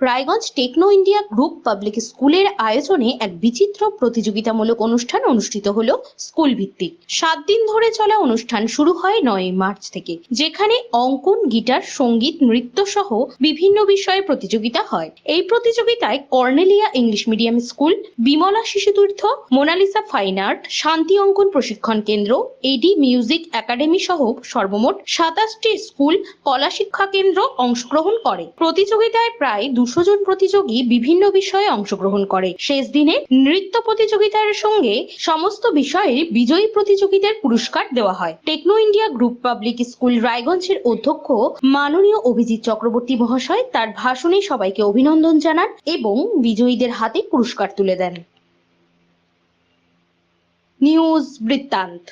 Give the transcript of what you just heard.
Raiganj Techno India group public স্কুলের আয়োজনে এক বিচিত্র প্রতিযোগিতামূলক অনুষ্ঠান অনুষ্ঠিত হলো স্কুল ভিত্তিক সাত দিন ধরে চলা অনুষ্ঠান শুরু হয় নয় মার্চ থেকে, যেখানে অঙ্কন, গিটার, সংগীত, নৃত্য সহ বিভিন্ন বিষয়ে প্রতিযোগিতা হয়। এই প্রতিযোগিতায় Cornelia English medium school, Bimala Shishutirtha, Monalisa fine art, Shanti Ankan Prashikshan কেন্দ্র এডি মিউজিক একাডেমি সহ সর্বমোট সাতাশটি স্কুল কলা শিক্ষা কেন্দ্র অংশগ্রহণ করে। প্রতিযোগিতায় প্রায় দুশো জন প্রতিযোগী বিভিন্ন বিষয়ে অংশগ্রহণ করে। শেষ দিনে নৃত্য প্রতিযোগিতার সঙ্গে সমস্ত বিষয়ের বিজয়ী প্রতিযোগীদের পুরস্কার দেওয়া হয়। Techno India group public school রায়গঞ্জের অধ্যক্ষ মাননীয় অভিজিৎ চক্রবর্তী মহাশয় তার ভাষণে সবাইকে অভিনন্দন জানান এবং বিজয়ীদের হাতে পুরস্কার তুলে দেন। নিউজ বৃত্তান্ত।